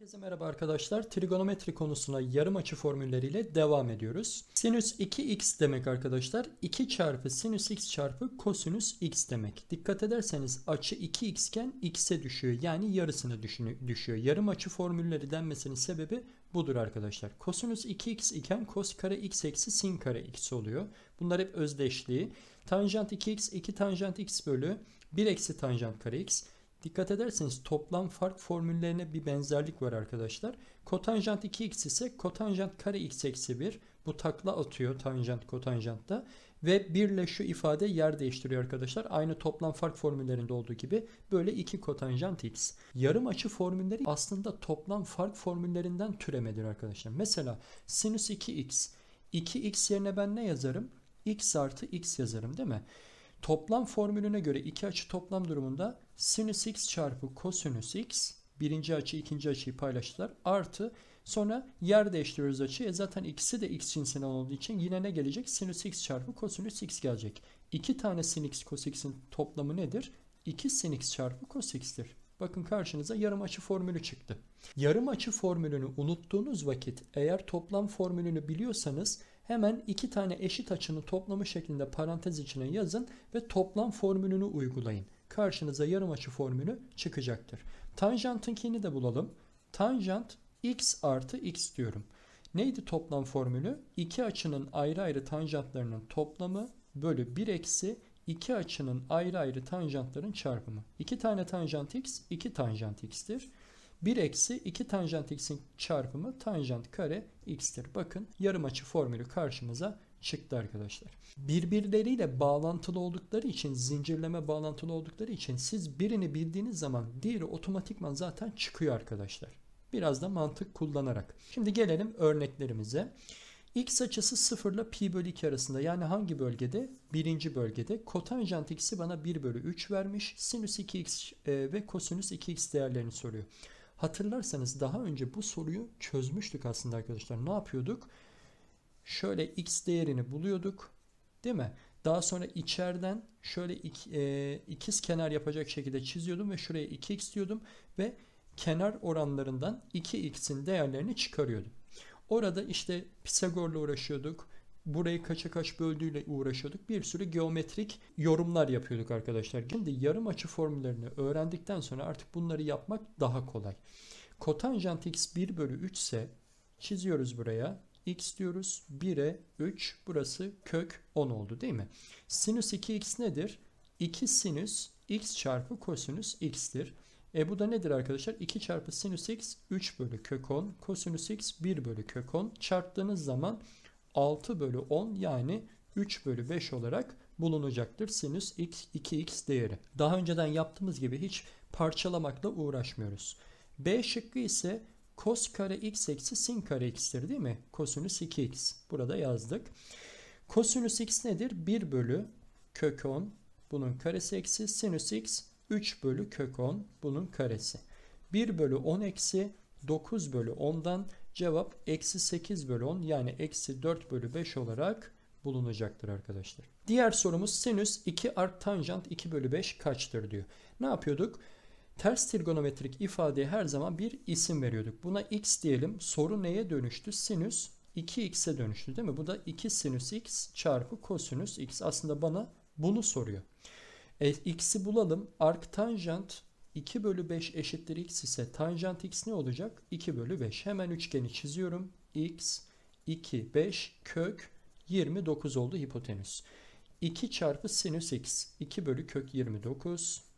Herkese merhaba arkadaşlar. Trigonometri konusuna yarım açı formülleriyle devam ediyoruz. Sinüs 2x demek arkadaşlar. 2 çarpı sinüs x çarpı kosinüs x demek. Dikkat ederseniz açı 2x iken x'e düşüyor. Yani yarısını düşüyor. Yarım açı formülleri denmesinin sebebi budur arkadaşlar. Kosinüs 2x iken kos kare x eksi sin kare x oluyor. Bunlar hep özdeşliği. Tanjant 2x 2 tanjant x bölü 1 eksi tanjant kare x. Dikkat ederseniz toplam fark formüllerine bir benzerlik var arkadaşlar. Kotanjant 2x ise kotanjant kare x eksi 1. Bu takla atıyor tanjant kotanjantta. Ve 1 ile şu ifade yer değiştiriyor arkadaşlar. Aynı toplam fark formüllerinde olduğu gibi böyle 2 kotanjant x. Yarım açı formülleri aslında toplam fark formüllerinden türemedir arkadaşlar. Mesela sinüs 2x. 2x yerine ben ne yazarım? x artı x yazarım değil mi? Toplam formülüne göre iki açı toplam durumunda sinüs x çarpı kosinüs x birinci açı ikinci açıyı paylaştılar. Artı sonra yer değiştiriyoruz açıyı. E zaten ikisi de x cinsinden olduğu için yine ne gelecek? Sinüs x çarpı kosinüs x gelecek. İki tane sin x cos x'in toplamı nedir? 2 sin x çarpı cos x'tir. Bakın karşınıza yarım açı formülü çıktı. Yarım açı formülünü unuttuğunuz vakit eğer toplam formülünü biliyorsanız hemen iki tane eşit açının toplamı şeklinde parantez içine yazın ve toplam formülünü uygulayın. Karşınıza yarım açı formülü çıkacaktır. Tanjantınkini de bulalım. Tanjant x artı x diyorum. Neydi toplam formülü? İki açının ayrı ayrı tanjantlarının toplamı bölü 1 eksi iki açının ayrı ayrı tanjantların çarpımı. İki tane tanjant x, iki tanjant x'tir. 1 eksi 2 tanjant x'in çarpımı tanjant kare x'tir. Bakın yarım açı formülü karşımıza çıktı arkadaşlar. Birbirleriyle bağlantılı oldukları için, zincirleme bağlantılı oldukları için siz birini bildiğiniz zaman diğeri otomatikman zaten çıkıyor arkadaşlar. Biraz da mantık kullanarak. Şimdi gelelim örneklerimize. X açısı 0 ile pi bölü 2 arasında yani hangi bölgede? Birinci bölgede. Kotanjant x'i bana 1 bölü 3 vermiş. Sinüs 2x e, ve kosinüs 2x değerlerini soruyor. Hatırlarsanız daha önce bu soruyu çözmüştük aslında arkadaşlar. Ne yapıyorduk? Şöyle x değerini buluyorduk. Değil mi? Daha sonra içeriden şöyle ik, e, ikiz kenar yapacak şekilde çiziyordum ve şuraya 2x diyordum ve kenar oranlarından 2x'in değerlerini çıkarıyordum. Orada işte Pisagor'la uğraşıyorduk. Burayı kaça kaç böldüğüyle uğraşıyorduk. Bir sürü geometrik yorumlar yapıyorduk arkadaşlar. Şimdi yarım açı formüllerini öğrendikten sonra artık bunları yapmak daha kolay. Kotanjant x 1 bölü 3 ise çiziyoruz buraya. X diyoruz. 1'e 3 burası kök 10 oldu değil mi? Sinüs 2x nedir? 2 sinüs x çarpı kosinüs x'tir. E bu da nedir arkadaşlar? 2 çarpı sinüs x 3 bölü kök 10. Kosinüs x 1 bölü kök 10. Çarptığınız zaman 6 bölü 10 yani 3 bölü 5 olarak bulunacaktır sinüs x 2x değeri. Daha önceden yaptığımız gibi hiç parçalamakla uğraşmıyoruz. B şıkkı ise cos kare x eksi sin kare x'tir değil mi? Kosinüs 2x. Burada yazdık. Kosinüs x nedir? 1 bölü kök 10. Bunun karesi eksi sinüs x 3 bölü kök 10 bunun karesi. 1 bölü 10 eksi 9 bölü 10'dan cevap eksi 8 bölü 10 yani eksi 4 bölü 5 olarak bulunacaktır arkadaşlar. Diğer sorumuz sinüs 2 art tanjant 2 bölü 5 kaçtır diyor. Ne yapıyorduk? Ters trigonometrik ifadeye her zaman bir isim veriyorduk. Buna x diyelim. Soru neye dönüştü? Sinüs 2x'e dönüştü değil mi? Bu da 2 sinüs x çarpı kosinüs x. Aslında bana bunu soruyor. E, x'i bulalım. Ark tanjant 2 bölü 5 eşittir x ise tanjant x ne olacak? 2 bölü 5. Hemen üçgeni çiziyorum. x 2 5 kök 29 oldu hipotenüs. 2 çarpı sinüs x 2 bölü kök 29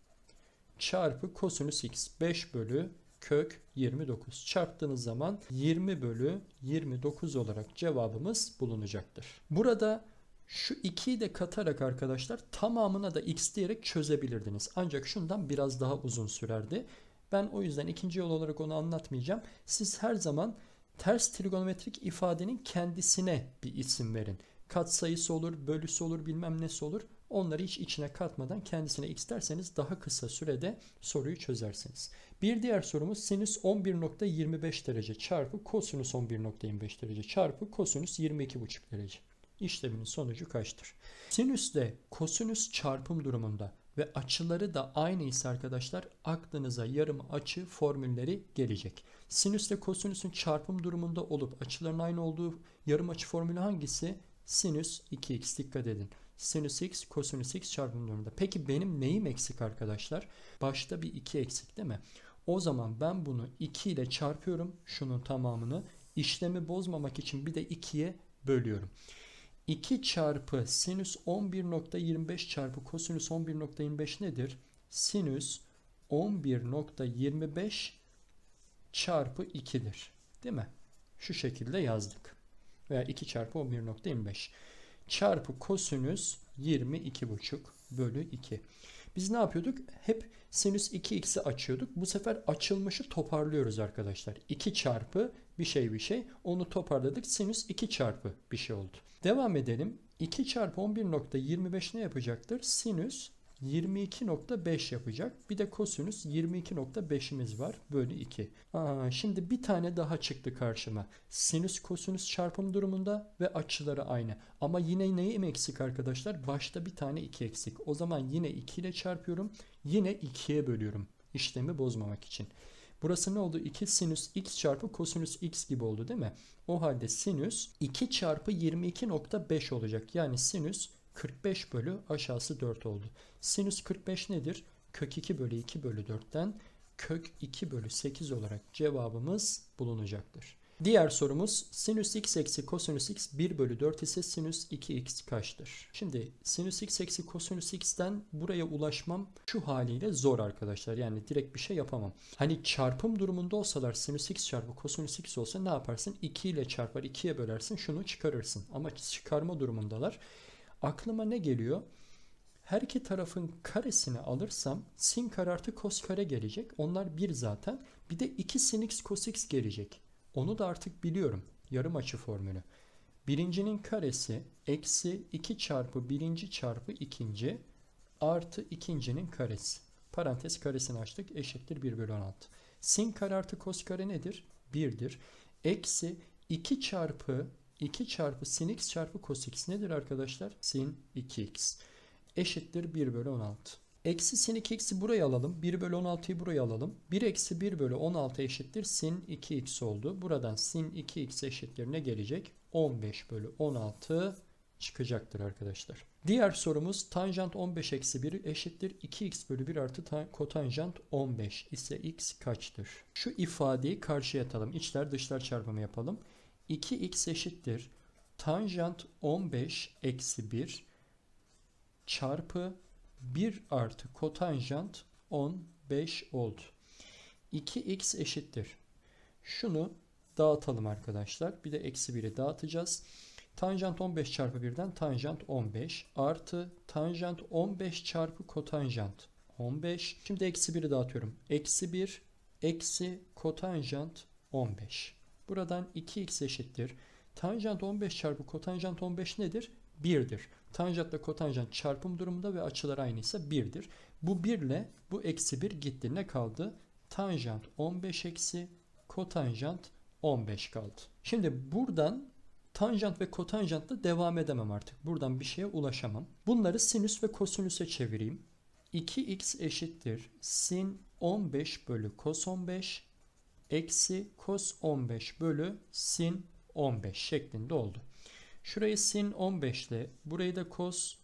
çarpı kosinüs x 5 bölü kök 29 çarptığınız zaman 20 bölü 29 olarak cevabımız bulunacaktır. Burada şu 2'yi de katarak arkadaşlar tamamına da x diyerek çözebilirdiniz. Ancak şundan biraz daha uzun sürerdi. Ben o yüzden ikinci yol olarak onu anlatmayacağım. Siz her zaman ters trigonometrik ifadenin kendisine bir isim verin. Katsayısı olur, bölüsü olur, bilmem nesi olur. Onları hiç içine katmadan kendisine x derseniz daha kısa sürede soruyu çözersiniz. Bir diğer sorumuz sinüs 11.25 derece çarpı kosinüs 11.25 derece çarpı kosinüs 22.5 derece işleminin sonucu kaçtır? Sinüsle kosinüs çarpım durumunda ve açıları da aynı ise arkadaşlar aklınıza yarım açı formülleri gelecek. Sinüsle kosinüsün çarpım durumunda olup açıların aynı olduğu yarım açı formülü hangisi? Sinüs 2x dikkat edin. Sinüs x kosinüs x çarpım durumunda. Peki benim neyim eksik arkadaşlar? Başta bir 2 eksik değil mi? O zaman ben bunu 2 ile çarpıyorum şunun tamamını. İşlemi bozmamak için bir de 2'ye bölüyorum. 2 çarpı sinüs 11.25 çarpı kosinüs 11.25 nedir? Sinüs 11.25 çarpı 2'dir. Değil mi? Şu şekilde yazdık. Veya 2 çarpı 11.25 çarpı kosinüs 22,5 bölü 2. Biz ne yapıyorduk? Hep sinüs 2x'i açıyorduk. Bu sefer açılmışı toparlıyoruz arkadaşlar. 2 çarpı bir şey bir şey. Onu toparladık. Sinüs 2 çarpı bir şey oldu. Devam edelim. 2 çarpı 11.25 ne yapacaktır? Sinüs 22.5 yapacak. Bir de kosinüs 22.5'imiz var. Bölü 2. Aa, şimdi bir tane daha çıktı karşıma. Sinüs kosinüs çarpım durumunda ve açıları aynı. Ama yine neyim eksik arkadaşlar? Başta bir tane 2 eksik. O zaman yine 2 ile çarpıyorum. Yine 2'ye bölüyorum. İşlemi bozmamak için. Burası ne oldu? 2 sinüs x çarpı kosinüs x gibi oldu değil mi? O halde sinüs 2 çarpı 22.5 olacak. Yani sinüs 45 bölü aşağısı 4 oldu. Sinüs 45 nedir? Kök 2 bölü 2 bölü 4'ten kök 2 bölü 8 olarak cevabımız bulunacaktır. Diğer sorumuz sinüs x eksi kosinüs x 1 bölü 4 ise sinüs 2x kaçtır? Şimdi sinüs x eksi kosinüs x'ten buraya ulaşmam şu haliyle zor arkadaşlar. Yani direkt bir şey yapamam. Hani çarpım durumunda olsalar sinüs x çarpı kosinüs x olsa ne yaparsın? 2 ile çarpar 2'ye bölersin şunu çıkarırsın. Ama çıkarma durumundalar. Aklıma ne geliyor? Her iki tarafın karesini alırsam sin kare artı kos kare gelecek. Onlar bir zaten. Bir de 2 sin x cos x gelecek. Onu da artık biliyorum. Yarım açı formülü. Birincinin karesi eksi 2 çarpı birinci çarpı ikinci artı ikincinin karesi. Parantez karesini açtık eşittir 1 bölü 16. Sin kare artı kos kare nedir? 1'dir. Eksi 2 çarpı 2 çarpı sin x çarpı cos x nedir arkadaşlar? Sin 2x eşittir 1 bölü 16. Eksi sin 2x'i buraya alalım. 1 bölü 16'yı buraya alalım. 1 eksi 1 bölü 16 eşittir sin 2x oldu. Buradan sin 2x eşittir ne gelecek? 15 bölü 16 çıkacaktır arkadaşlar. Diğer sorumuz tanjant 15 eksi 1 eşittir 2x bölü 1 artı kotanjant 15 ise x kaçtır? Şu ifadeyi karşıya atalım. İçler dışlar çarpımı yapalım. 2x eşittir tanjant 15 eksi 1 çarpı 1 artı kotanjant 15 oldu. 2x eşittir. Şunu dağıtalım arkadaşlar. Bir de eksi 1'i dağıtacağız. Tanjant 15 çarpı 1'den tanjant 15 artı tanjant 15 çarpı kotanjant 15. Şimdi eksi 1'i dağıtıyorum. Eksi 1 eksi kotanjant 15. Buradan 2x eşittir. Tanjant 15 çarpı kotanjant 15 nedir? 1'dir. Tanjantla kotanjant çarpım durumunda ve açılar aynıysa 1'dir. Bu 1 ile bu eksi 1 gitti. Ne kaldı? Tanjant 15 eksi kotanjant 15 kaldı. Şimdi buradan tanjant ve kotanjantla devam edemem artık. Buradan bir şeye ulaşamam. Bunları sinüs ve kosinüse çevireyim. 2x eşittir sin 15 bölü kos 15 eksi kos 15 bölü sin 15 şeklinde oldu. Şurayı sin 15 ile burayı da cos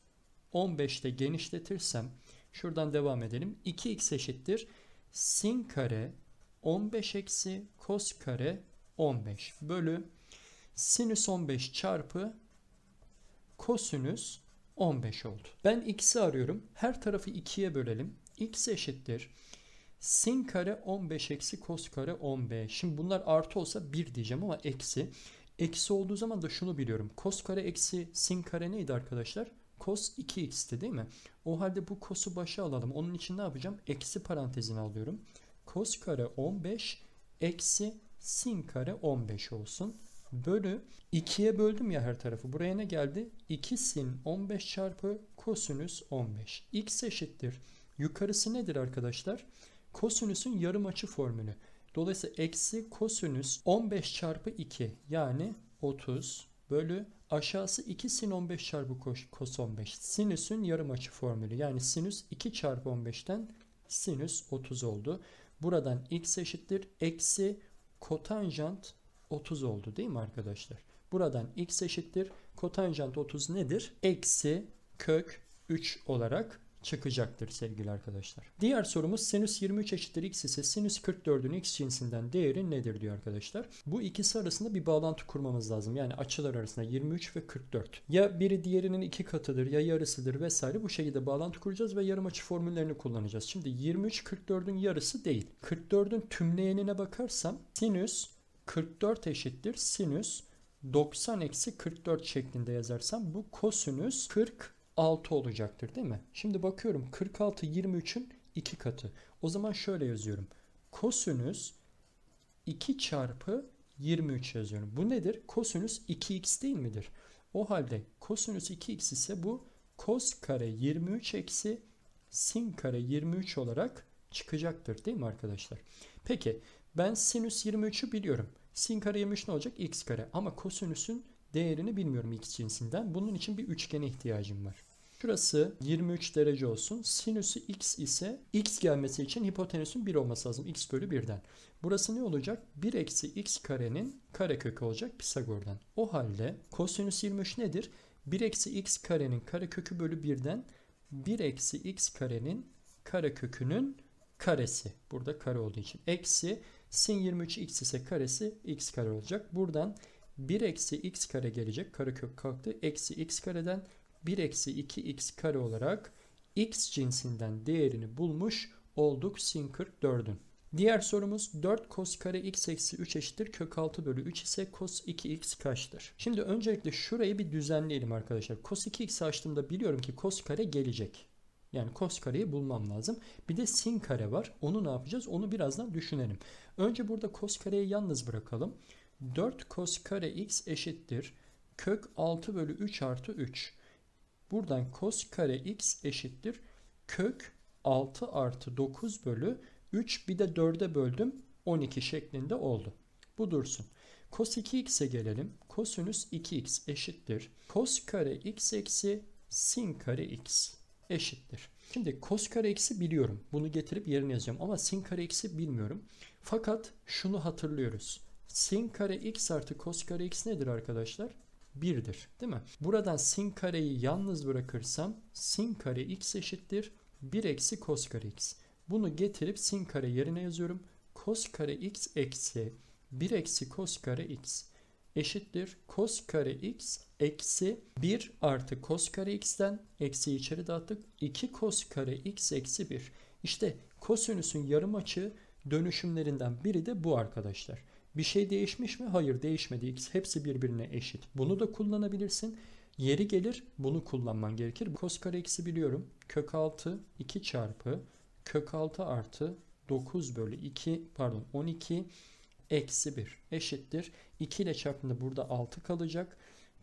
15 ile genişletirsem şuradan devam edelim. 2x eşittir sin kare 15 eksi cos kare 15 bölü sinüs 15 çarpı kosinüs 15 oldu. Ben x'i arıyorum. Her tarafı 2'ye bölelim. x eşittir sin kare 15 eksi cos kare 15. Şimdi bunlar artı olsa 1 diyeceğim ama eksi. Eksi olduğu zaman da şunu biliyorum. Cos kare eksi sin kare neydi arkadaşlar? Cos 2x'ti değil mi? O halde bu cos'u başa alalım. Onun için ne yapacağım? Eksi parantezini alıyorum. Cos kare 15 eksi sin kare 15 olsun. Bölü 2'ye böldüm ya her tarafı. Buraya ne geldi? 2 sin 15 çarpı kosinüs 15. x eşittir. Yukarısı nedir arkadaşlar? Kosinüsün yarım açı formülü. Dolayısıyla eksi kosinüs 15 çarpı 2 yani 30 bölü Aşağısı 2 sin 15 çarpı kos- kos 15. Sinüsün yarım açı formülü. Yani sinüs 2 çarpı 15'ten sinüs 30 oldu. Buradan x eşittir. Eksi kotanjant 30 oldu değil mi arkadaşlar? Buradan x eşittir. Kotanjant 30 nedir? Eksi kök 3 olarak çıkacaktır sevgili arkadaşlar. Diğer sorumuz sinüs 23 eşittir x ise sinüs 44'ün x cinsinden değeri nedir diyor arkadaşlar. Bu ikisi arasında bir bağlantı kurmamız lazım. Yani açılar arasında 23 ve 44. Ya biri diğerinin iki katıdır ya yarısıdır vesaire bu şekilde bağlantı kuracağız ve yarım açı formüllerini kullanacağız. Şimdi 23 44'ün yarısı değil. 44'ün tümleyenine bakarsam sinüs 44 eşittir sinüs 90 eksi 44 şeklinde yazarsam bu kosinüs 40 6 olacaktır değil mi? Şimdi bakıyorum 46 23'ün 2 katı. O zaman şöyle yazıyorum. Kosinüs 2 çarpı 23 yazıyorum. Bu nedir? Kosinüs 2x değil midir? O halde kosinüs 2x ise bu kos kare 23 eksi sin kare 23 olarak çıkacaktır değil mi arkadaşlar? Peki ben sinüs 23'ü biliyorum. Sin kare 23 ne olacak? x kare. Ama kosinüsün değerini bilmiyorum x cinsinden. Bunun için bir üçgene ihtiyacım var. Şurası 23 derece olsun. Sinüsü x ise x gelmesi için hipotenüsün 1 olması lazım. x bölü 1'den. Burası ne olacak? 1 eksi x karenin karekökü olacak Pisagor'dan. O halde kosinüs 23 nedir? 1 eksi x karenin karekökü bölü 1'den 1 eksi x karenin karekökünün karesi. Burada kare olduğu için. Eksi sin 23 x ise karesi x kare olacak. Buradan 1 eksi x kare gelecek. Karekök kalktı. Eksi x kareden 1 eksi 2x kare olarak x cinsinden değerini bulmuş olduk sin 44'ün. Diğer sorumuz 4 cos kare x eksi 3 eşittir kök 6 bölü 3 ise cos 2x kaçtır? Şimdi öncelikle şurayı bir düzenleyelim arkadaşlar. Cos 2x açtığımda biliyorum ki cos kare gelecek. Yani cos kareyi bulmam lazım. Bir de sin kare var. Onu ne yapacağız? Onu birazdan düşünelim. Önce burada cos kareyi yalnız bırakalım. 4 cos kare x eşittir kök 6 bölü 3 artı 3. Buradan cos kare x eşittir kök 6 artı 9 bölü 3 bir de 4'e böldüm 12 şeklinde oldu. Bu dursun. Cos 2x'e gelelim. Kosinüs 2x eşittir. Cos kare x eksi sin kare x eşittir. Şimdi cos kare x'i biliyorum. Bunu getirip yerine yazacağım ama sin kare x'i bilmiyorum. Fakat şunu hatırlıyoruz. Sin kare x artı cos kare x nedir arkadaşlar? 1'dir. Değil mi? Buradan sin kareyi yalnız bırakırsam sin kare x eşittir 1 eksi cos kare x. Bunu getirip sin kare yerine yazıyorum. Cos kare x eksi 1 eksi cos kare x eşittir. Cos kare x eksi 1 artı cos kare x'ten eksi içeri dağıttık. 2 cos kare x eksi 1. İşte kosinüsün yarım açı dönüşümlerinden biri de bu arkadaşlar. Bir şey değişmiş mi? Hayır değişmedi. X hepsi birbirine eşit. Bunu da kullanabilirsin. Yeri gelir bunu kullanman gerekir. Cos kare x'i biliyorum. Kök 6 2 çarpı kök 6 artı 9 bölü 2 pardon 12 eksi 1 eşittir. 2 ile çarptığında burada 6 kalacak.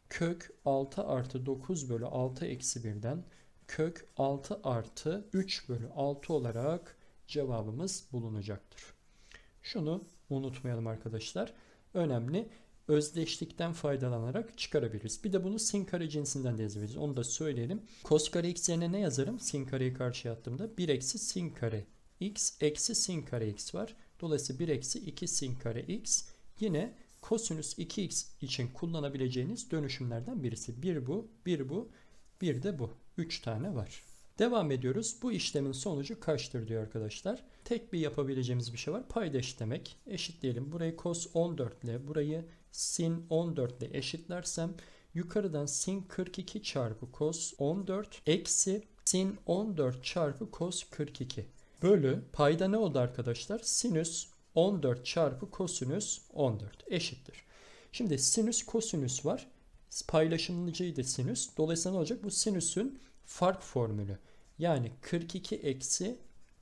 Kök 6 artı 9 bölü 6 eksi 1'den kök 6 artı 3 bölü 6 olarak cevabımız bulunacaktır. Şunu unutmayalım arkadaşlar. Önemli. Özdeşlikten faydalanarak çıkarabiliriz. Bir de bunu sin kare cinsinden de yazabiliriz. Onu da söyleyelim. Cos kare x yerine ne yazarım? Sin kareyi karşıya attığımda 1 eksi sin kare x eksi sin kare x var. Dolayısıyla 1 eksi 2 sin kare x yine kosinüs 2x için kullanabileceğiniz dönüşümlerden birisi. Bir bu, bir bu, bir de bu. 3 tane var. Devam ediyoruz. Bu işlemin sonucu kaçtır diyor arkadaşlar. Tek bir yapabileceğimiz bir şey var. Payda eşitlemek. Eşitleyelim. Burayı cos 14 ile burayı sin 14 ile eşitlersem yukarıdan sin 42 çarpı cos 14 eksi sin 14 çarpı cos 42 bölü payda ne oldu arkadaşlar? Sinüs 14 çarpı kosinüs 14 eşittir. Şimdi sinüs kosinüs var. Paylaşımcıydı sinüs. Dolayısıyla ne olacak? Bu sinüsün fark formülü. Yani 42 eksi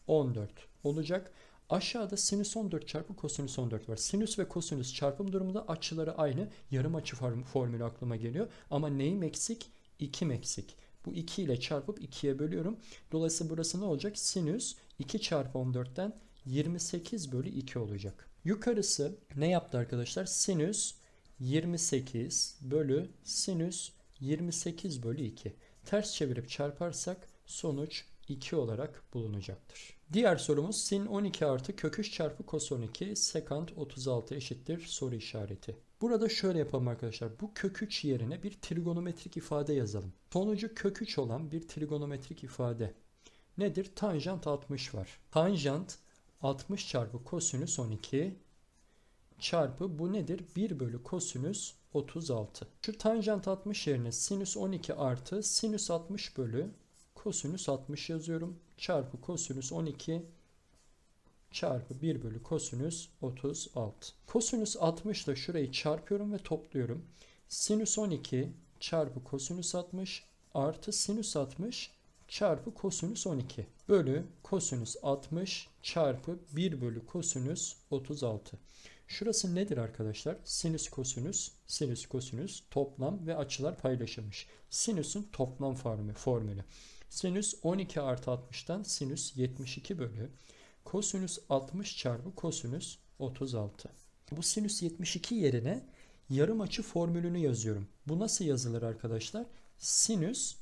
14 olacak. Aşağıda sinüs 14 çarpı kosinüs 14 var. Sinüs ve kosinüs çarpım durumunda açıları aynı. Yarım açı formülü aklıma geliyor. Ama neyim eksik? 2'm eksik. Bu 2 ile çarpıp 2'ye bölüyorum. Dolayısıyla burası ne olacak? Sinüs 2 çarpı 14'ten 28 bölü 2 olacak. Yukarısı ne yaptı arkadaşlar? Sinüs 28 bölü sinüs 28 bölü 2. Ters çevirip çarparsak sonuç 2 olarak bulunacaktır. Diğer sorumuz sin 12 artı kök 3 çarpı kos 12 sekant 36 eşittir soru işareti. Burada şöyle yapalım arkadaşlar. Bu kök 3 yerine bir trigonometrik ifade yazalım. Sonucu kök 3 olan bir trigonometrik ifade. Nedir? Tanjant 60 var. Tanjant 60 çarpı kosinüs 12 çarpı bu nedir? 1 bölü kosinüs 36. Şu tanjant 60 yerine sinüs 12 artı sinüs 60 bölü kosinüs 60 yazıyorum. Çarpı kosinüs 12 çarpı 1 bölü kosinüs 36. Kosinüs 60 ile şurayı çarpıyorum ve topluyorum. Sinüs 12 çarpı kosinüs 60 artı sinüs 60 çarpı kosinüs 12 bölü kosinüs 60 çarpı 1 bölü kosinüs 36. Şurası nedir arkadaşlar? Sinüs kosinüs, sinüs kosinüs toplam ve açılar paylaşılmış. Sinüsün toplam formülü. Sinüs 12 artı 60'tan sinüs 72 bölü kosinüs 60 çarpı kosinüs 36. Bu sinüs 72 yerine yarım açı formülünü yazıyorum. Bu nasıl yazılır arkadaşlar? Sinüs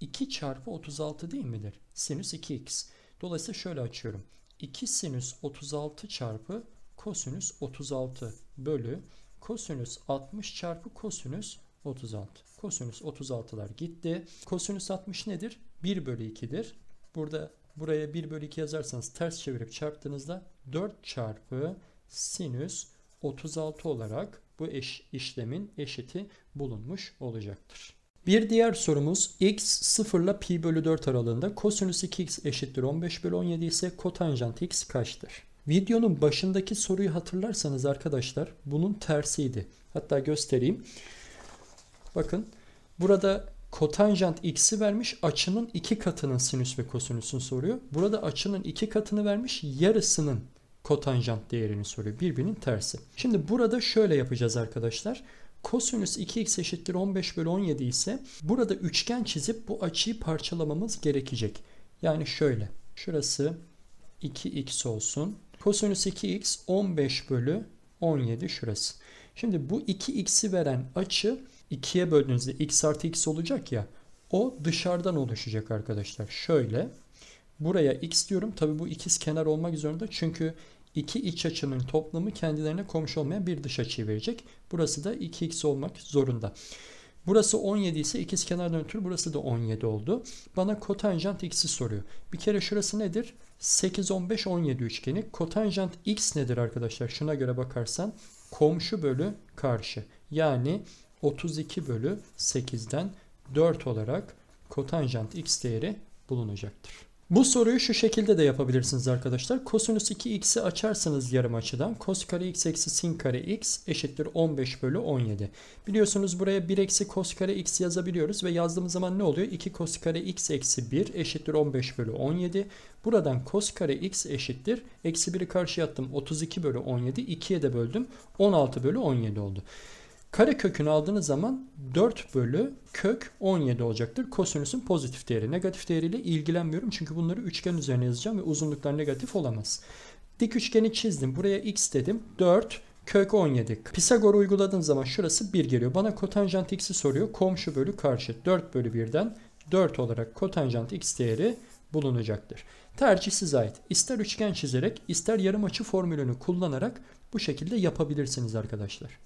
2 çarpı 36 değil midir? Sinüs 2x. Dolayısıyla şöyle açıyorum. 2 sinüs 36 çarpı kosinüs 36 bölü kosinüs 60 çarpı kosinüs 36. Kosinüs 36'lar gitti. Kosinüs 60 nedir? 1 bölü 2'dir. Burada buraya 1 bölü 2 yazarsanız ters çevirip çarptığınızda 4 çarpı sinüs 36 olarak bu eş, işlemin eşiti bulunmuş olacaktır. Bir diğer sorumuz x 0 ile pi bölü 4 aralığında kosinüs 2x eşittir 15 bölü 17 ise kotanjant x kaçtır? Videonun başındaki soruyu hatırlarsanız arkadaşlar bunun tersiydi. Hatta göstereyim. Bakın burada kotanjant x'i vermiş açının iki katının sinüs ve kosinüsünü soruyor. Burada açının iki katını vermiş yarısının kotanjant değerini soruyor. Birbirinin tersi. Şimdi burada şöyle yapacağız arkadaşlar. Kosinüs 2x eşittir 15 bölü 17 ise burada üçgen çizip bu açıyı parçalamamız gerekecek. Yani şöyle. Şurası 2x olsun. Kosinüs 2x 15 bölü 17 şurası. Şimdi bu 2x'i veren açı 2'ye böldüğünüzde x artı x olacak ya. O dışarıdan oluşacak arkadaşlar. Şöyle. Buraya x diyorum. Tabi bu ikiz kenar olmak zorunda. Çünkü iki iç açının toplamı kendilerine komşu olmayan bir dış açıyı verecek. Burası da 2x olmak zorunda. Burası 17 ise ikiz kenardan ötürü burası da 17 oldu. Bana kotanjant x'i soruyor. Bir kere şurası nedir? 8, 15, 17 üçgeni. Kotanjant x nedir arkadaşlar? Şuna göre bakarsan komşu bölü karşı. Yani 32 bölü 8'den 4 olarak kotanjant x değeri bulunacaktır. Bu soruyu şu şekilde de yapabilirsiniz arkadaşlar. Kosinüs 2x'i açarsanız yarım açıdan cos kare x eksi sin kare x eşittir 15 bölü 17. Biliyorsunuz buraya 1 eksi cos kare x yazabiliyoruz ve yazdığımız zaman ne oluyor? 2 cos kare x eksi 1 eşittir 15 bölü 17. Buradan cos kare x eşittir. Eksi 1'i karşıya attım 32 bölü 17. 2'ye de böldüm 16 bölü 17 oldu. Kare kökünü aldığınız zaman 4 bölü kök 17 olacaktır. Kosinüsün pozitif değeri. Negatif değeriyle ilgilenmiyorum. Çünkü bunları üçgen üzerine yazacağım ve uzunluklar negatif olamaz. Dik üçgeni çizdim. Buraya x dedim. 4 kök 17. Pisagor uyguladığım zaman şurası 1 geliyor. Bana kotanjant x'i soruyor. Komşu bölü karşı. 4 bölü 1'den 4 olarak kotanjant x değeri bulunacaktır. Tercih size ait. İster üçgen çizerek ister yarım açı formülünü kullanarak bu şekilde yapabilirsiniz arkadaşlar.